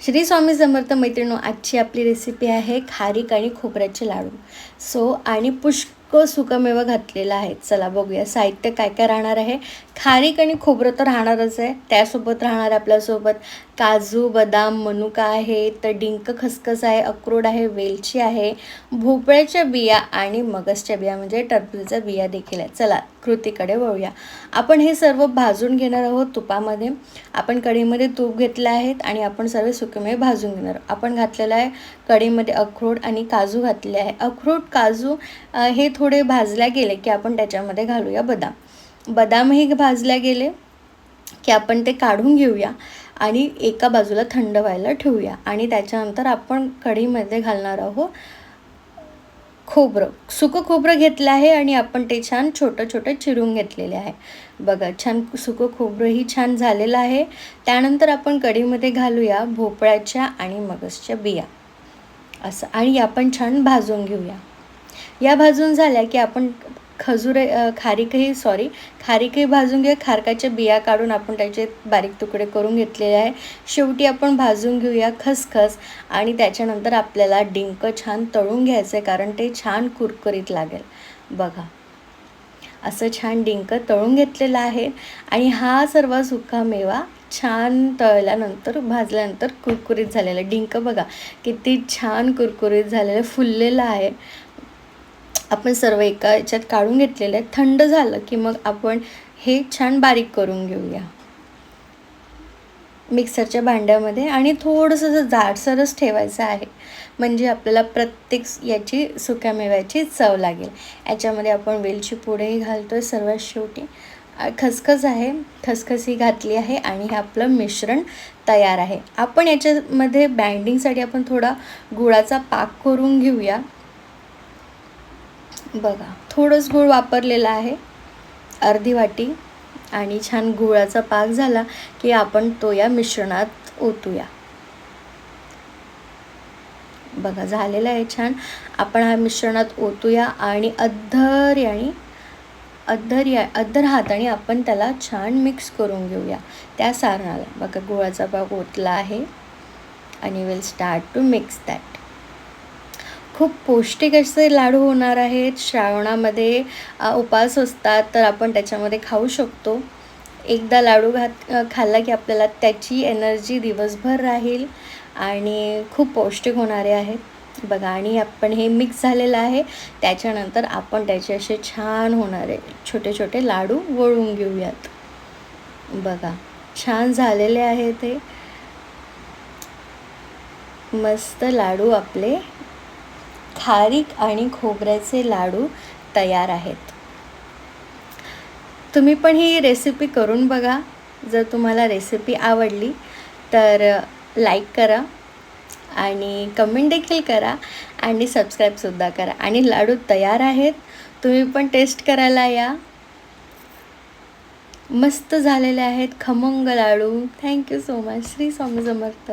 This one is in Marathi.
श्री स्वामी समर्थ मैत्रिणो आजची आपली रेसिपी आहे खारीक आणि खोबऱ्याचे लाडू. सो आणि पुष्क पुष्कळ सुकामेवा घातलेला आहे. चला बघूया साहित्य काय काय राहणार आहे. खारीक आणि खोबरं तर राहणारच आहे. त्यासोबत राहणार आहे आपल्यासोबत काजू बदाम मनुका आहे तर डिंक खसखस आहे अक्रोड आहे वेलची आहे भोपळ्याच्या बिया आणि मगसच्या बिया म्हणजे टरबूजाच्या बिया देखील आहे चला कृतीकडे वळूया. आपण हे सर्व भाजून घेणार आहोत तुपामध्ये. आपण कढईमध्ये तूप घेतलं आहेत आणि आपण सर्व सुकमेवे भाजून घेणार आहोत. आपण घातलेलं आहे कढीमध्ये अक्रोड आणि काजू घातले आहे. अक्रोड काजू हे थोडे भाजल्या गेले की आपण त्याच्यामध्ये घालूया बदाम. बदामही भाजल्या गेले की आपण ते काढून घेऊया आणि एका बाजूला थंड व्हायला ठेवूया. आणि त्याच्यानंतर आपण कढीमध्ये घालणार आहोत खोबरं. सुकं खोबरं घेतलं आहे आणि आपण ते छान छोटं छोटं चिरून घेतलेले आहे. बघा छान सुकं खोबरंही छान झालेलं आहे. त्यानंतर आपण कढीमध्ये घालूया भोपळ्याच्या आणि मगसच्या बिया. असं. आणि आपण छान भाजून घेऊया. या भाजून झाल्या की आपण खजुरे खारीकही सॉरी खारीकही भाजून घेऊया. खारकाच्या बिया काढून आपण त्याचे बारीक तुकडे करून घेतलेले आहे. शेवटी आपण भाजून घेऊया खसखस आणि त्याच्यानंतर आपल्याला डिंक छान तळून घ्यायचं आहे कारण ते छान कुरकुरीत लागेल. बघा. असं छान डिंक तळून घेतलेलं आहे आणि हा सर्व सुका मेवा छान तळल्यानंतर भाजल्यानंतर कुरकुरीत झालेला डिंक बघा किती छान कुरकुरीत झालेलं फुललेलं आहे. आपण सर्व एका याच्यात काढून घेतलेलं आहे थंड झालं की मग आपण हे छान बारीक करून घेऊया. मिक्सरच्या भांड्यामध्ये आणि थोडंसं जर जाडसरच ठेवायचं आहे. म्हणजे आपल्याला प्रत्येक याची सुक्यामेव्याची चव लागेल. याच्यामध्ये आपण वेलची पुडेही घालतो आहे सर्वात शेवटी. खसखस आहे. खसखस ही घातली आहे आणि हे आपलं मिश्रण तयार आहे. आपण याच्यामध्ये बँडिंगसाठी आपण थोडा गुळाचा पाक करून घेऊया. बघा. थोडंच गूळ वापरलेलं आहे. अर्धी वाटी आणि छान गुळाचा पाक झाला की आपण तो या मिश्रणात ओतूया. बघा झालेला आहे छान. आपण हा मिश्रणात ओतूया आणि अद्धर आणि अद्धर या अद्धर हाताने आपण त्याला छान मिक्स करून घेऊया. त्या सारणाला. बघा गुळाचा पाक ओतला आहे. आणि will start to mix that खूप पौष्टिक असे लाडू होणार आहेत. श्रावणामध्ये उपास उपवास असतात तर आपण त्याच्यामध्ये खाऊ शकतो. एकदा लाडू घात खाल्ला की आपल्याला त्याची एनर्जी दिवसभर राहील आणि खूप पौष्टिक होणारे आहेत. बघा आणि आपण हे मिक्स झालेलं आहे. त्याच्यानंतर आपण त्याचे असे छान होणारे छोटे छोटे लाडू वळून घेऊयात. बघा छान झालेले आहे ते. मस्त लाडू आपले खारीक आणि खोबऱ्याचे लाडू तयार आहेत. तुम्ही पण ही रेसिपी करून बघा. जर तुम्हाला रेसिपी आवडली तर लाईक करा आणि कमेंट देखील करा आणि सबस्क्राईबसुद्धा करा. आणि लाडू तयार आहेत. तुम्ही पण टेस्ट करायला या. मस्त झालेले आहेत खमंग लाडू. Thank you so much Shri Swami Samarth.